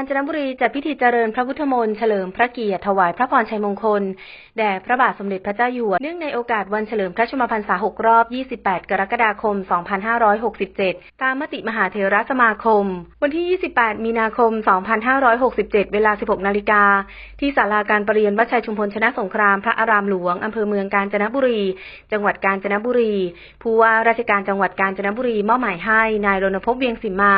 ญจนบุรีจัดพิธีเจริญพระพุทธมนต์เฉลิมพระเกียรติถวายพระพรชัยมงคล แด่พระบาทสมเด็จพระเจ้าอยู่หัวเนื่องในโอกาสวันเฉลิมพระชมพรรษา 6 รอบ 28 กรกฎาคม 2567 ตามมติมหาเถรสมาคม วันที่ 28 มีนาคม 2567 เวลา 16 นาฬิกา ที่ศาลาการประเรียนวัดชัยชุมพลชนะสงครามพระอารามหลวง อำเภอเมืองกาญจนบุรี จังหวัดกาญจนบุรี ผู้ว่าราชการจังหวัดกาญจนบุรีมอบหมายให้นายรณพงษ์เวียงสิมา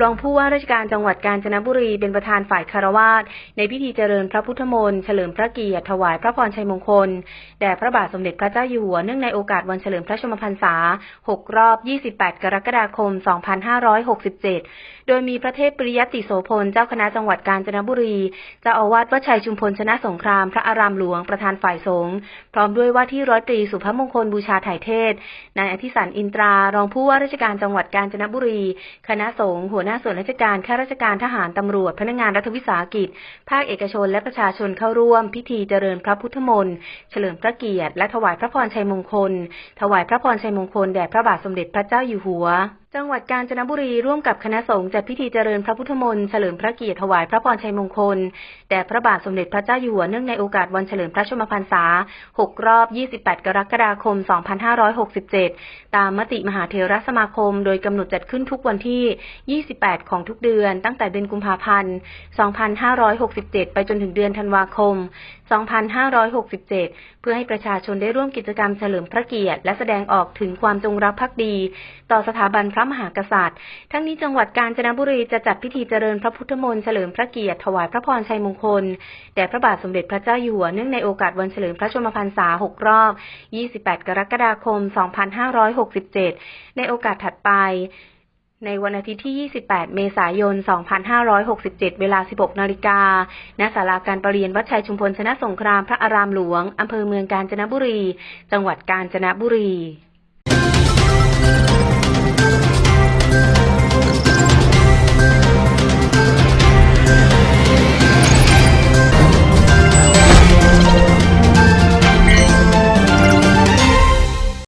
รองผู้ว่าราชการจังหวัดกาญจนบุรีเป็นประธานฝ่ายคารวาสในพิธีเจริญพระพุทธมนต์เฉลิมพระเกียรติถวายพระพรชัยมงคล แด่พระบาทสมเด็จพระเจ้าอยู่หัวเนื่องในโอกาสวันเฉลิมพระชนมพรรษา 6 รอบ 28 กรกฎาคม 2567 โดยมีพระเทพปริยติโสพลเจ้าคณะจังหวัดกาญจนบุรีเจ้าอาวาสวัดชัยชุมพลชนะสงครามพระอารามหลวงประธานฝ่ายสงฆ์พร้อมด้วยว่าที่ร้อยตรีสุภมงคลบูชาถ่ายเทศนายอธิสันอินตรารองผู้ว่าราชการจังหวัดกาญจนบุรี คณะสงฆ์หัวหน้าส่วนราชการข้าราชการทหารตำรวจ พนักงานรัฐวิสาหกิจ ภาคเอกชน และประชาชนเข้าร่วม พิธีเจริญพระพุทธมนต์ เฉลิมพระเกียรติ และถวายพระพรชัยมงคล ถวายพระพรชัยมงคลแด่พระบาทสมเด็จพระเจ้าอยู่หัว จังหวัดกาญจนบุรีร่วมกับคณะสงฆ์จัดพิธีเจริญพระพุทธมนต์เฉลิมพระเกียรติถวายพระพรชัยมงคล แด่พระบาทสมเด็จพระเจ้าอยู่หัวเนื่องในโอกาสวันเฉลิมพระชนมพรรษา 6 รอบ 28 กรกฎาคม 2567 ตามมติมหาเทรสมาคม โดยกำหนดจัดขึ้นทุกวันที่ 28 ของทุกเดือน ตั้งแต่เดือนกุมภาพันธ์ 2567 ไปจนถึงเดือนธันวาคม 2567 เพื่อให้ประชาชนได้ร่วมกิจกรรมเฉลิมพระเกียรติและแสดงออกถึงความจงรักภักดี ต่อสถาบันพระระมหากษัตริย์ ทั้งนี้จังหวัดกาญจนบุรีจะจัดพิธีเจริญพระพุทธมนต์เฉลิมพระเกียรติถวายพระพรชัยมงคล แด่พระบาทสมเด็จพระเจ้าอยู่หัวเนื่องในโอกาสวันเฉลิมพระชนมพรรษา 6 รอบ 28 กรกฎาคม 2567 ในโอกาสถัดไปในวันอาทิตย์ที่ 28 เมษายน 2567 เวลา 16 นาฬิกา ณ ศาลาการประเรียนวัดชัยชุมพลชนะสงครามพระอารามหลวง อำเภอเมืองกาญจนบุรี จังหวัดกาญจนบุรี